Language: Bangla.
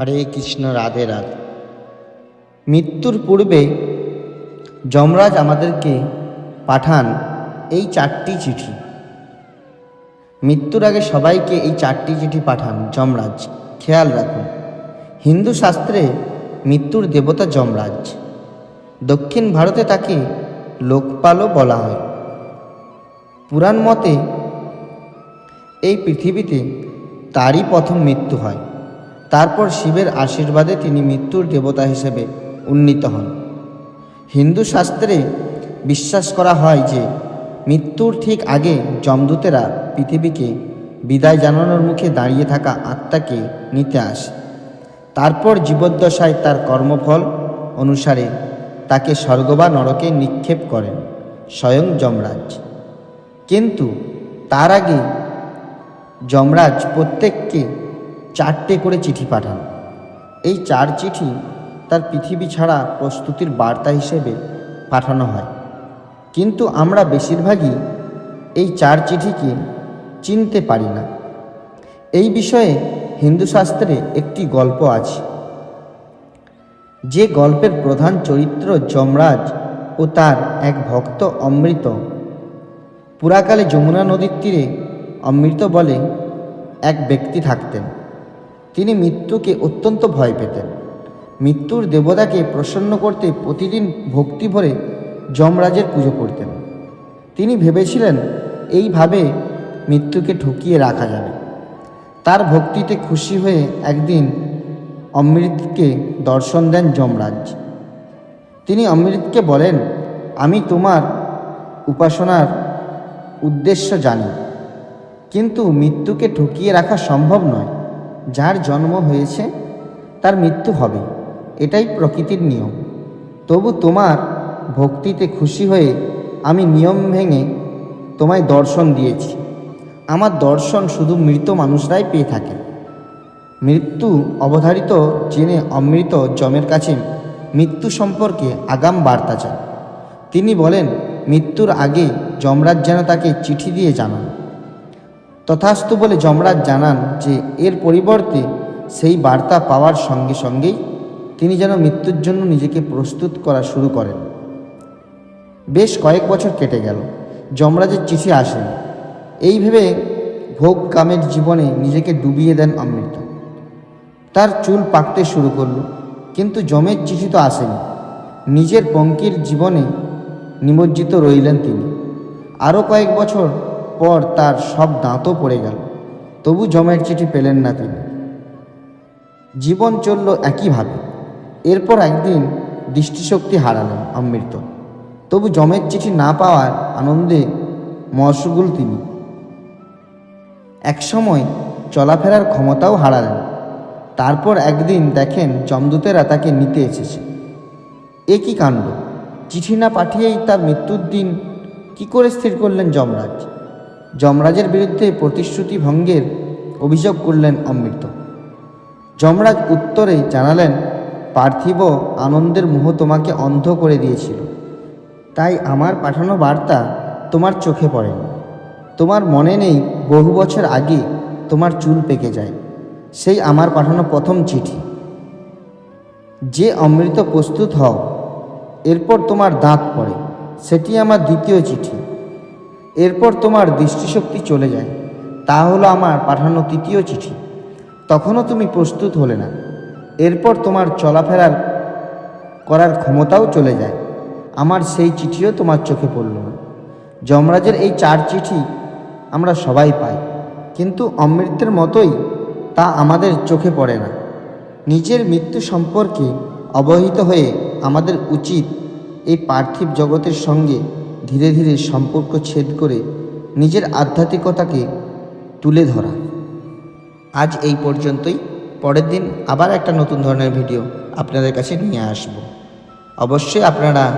হরে কৃষ্ণ, রাধে রাধে। মৃত্যুর পূর্বে যমরাজ আমাদেরকে পাঠান এই চারটি চিঠি। মৃত্যুর আগে সবাইকে এই চারটি চিঠি পাঠান যমরাজ। খেয়াল রাখুন, হিন্দু শাস্ত্রে মৃত্যুর দেবতা যমরাজ। দক্ষিণ ভারতে তাকে লোকপালও বলা হয়। পুরাণ মতে এই পৃথিবীতে তারই প্রথম মৃত্যু হয়। তারপর শিবের আশীর্বাদে তিনি মৃত্যুর দেবতা হিসেবে উন্নীত হন। হিন্দু শাস্ত্রে বিশ্বাস করা হয় যে, মৃত্যুর ঠিক আগে যমদূতেরা পৃথিবীকে বিদায় জানানোর মুখে দাঁড়িয়ে থাকা আত্মাকে নিতে আসে। তারপর জীবদ্দশায় তার কর্মফল অনুসারে তাকে স্বর্গ বা নরকে নিক্ষেপ করেন স্বয়ং যমরাজ। কিন্তু তার আগে যমরাজ প্রত্যেককে চারটে করে চিঠি পাঠান। এই চার চিঠি তার পৃথিবী ছাড়া প্রস্তুতির বার্তা হিসেবে পাঠানো হয়। কিন্তু আমরা বেশিরভাগই এই চার চিঠিকে চিনতে পারি না। এই বিষয়ে হিন্দু শাস্ত্রে একটি গল্প আছে। যে গল্পের প্রধান চরিত্র যমরাজ ও তার এক ভক্ত অমৃত, পুরাকালে যমুনা নদীর তীরে অমৃত বলে এক ব্যক্তি থাকতেন। তিনি মৃত্যুকে অত্যন্ত ভয় পেতেন। মৃত্যুর দেবতাকে প্রসন্ন করতে প্রতিদিন ভক্তি ভরে যমরাজের পুজো করতেন। তিনি ভেবেছিলেন, এইভাবে মৃত্যুকে ঠকিয়ে রাখা যাবে। তার ভক্তিতে খুশি হয়ে একদিন অমৃতকে দর্শন দেন যমরাজ। তিনি অমৃতকে বলেন, আমি তোমার উপাসনার উদ্দেশ্য জানি, কিন্তু মৃত্যুকে ঠকিয়ে রাখা সম্ভব নয়। যার জন্ম হয়েছে, তার মৃত্যু হবে। এটাই প্রকৃতির নিয়ম। তবু তোমার ভক্তিতে খুশি হয়ে আমি নিয়ম ভেঙে তোমায় দর্শন দিয়েছি। আমার দর্শন শুধু মৃত মানুষরাই পেয়ে থাকে। মৃত্যু অবধারিত জেনে অমৃত যমের কাছে মৃত্যু সম্পর্কে আগাম বার্তা চান তিনি বলেন, মৃত্যুর আগে যমরাজ যেন তাকে চিঠি দিয়ে জানান। তথাস্তু বলে যমরাজ জানান যে, এর পরিবর্তে সেই বার্তা পাওয়ার সঙ্গে সঙ্গেই তিনি যেন মৃত্যুর জন্য নিজেকে প্রস্তুত করা শুরু করেন। বেশ কয়েক বছর কেটে গেল, যমরাজের চিঠি আসেন এই ভেবে ভোগ কামের জীবনে নিজেকে ডুবিয়ে দেন অমৃত। তার চুল পাকতে শুরু করল, কিন্তু জমের চিঠি তো আসেনি। নিজের পঙ্কির জীবনে নিমজ্জিত রইলেন তিনি। আরও কয়েক বছর পর তার সব দাঁতও পড়ে গেল। তবু জমের চিঠি পেলেন না তিনি। জীবন চলল একইভাবে। এরপর একদিন দৃষ্টিশক্তি হারালেন অমৃত। তবু জমের চিঠি না পাওয়ার আনন্দে মশগুল তিনি। একসময় চলাফেরার ক্ষমতাও হারালেন। তারপর একদিন দেখেন যমদূতেরা তাকে নিতে এসেছে। এ কি কাণ্ড? চিঠি না পাঠিয়েই তার মৃত্যুর দিন কি করে স্থির করলেন যমরাজ? যমরাজের বিরুদ্ধে প্রতিশ্রুতি ভঙ্গের অভিযোগ করলেন অমৃত। যমরাজ উত্তরে জানালেন, পার্থিব আনন্দের মোহ তোমাকে অন্ধ করে দিয়েছিল। তাই আমার পাঠানো বার্তা তোমার চোখে পড়েনি। তোমার মনে নেই বহু বছর আগে তোমার চুল পেকে যায়। সেই আমার পাঠানো প্রথম চিঠি। যে অমৃত প্রস্তুত হও, এরপর তোমার দাঁত পড়ে। সেটি আমার দ্বিতীয় চিঠি। এরপর তোমার দৃষ্টিশক্তি চলে যায়। তা হলো আমার পাঠানো তৃতীয় চিঠি। তখনও তুমি প্রস্তুত হলে না। এরপর তোমার চলাফেরার করার ক্ষমতাও চলে যায়। আমার সেই চিঠিও তোমার চোখে পড়ল না। যমরাজের এই চার চিঠি আমরা সবাই পাই। কিন্তু অমৃতের মতোই তা আমাদের চোখে পড়ে না। নিজের মৃত্যু সম্পর্কে অবহিত হয়ে আমাদের উচিত এই পার্থিব জগতের সঙ্গে ধীরে ধীরে সম্পর্ক ছেদ করে নিজের আধ্যাত্মিকতাকে তুলে ধরা। আজ এই পর্যন্তই। পরের দিন আবার একটা নতুন ধরনের ভিডিও আপনাদের কাছে নিয়ে আসব। অবশ্যই আপনারা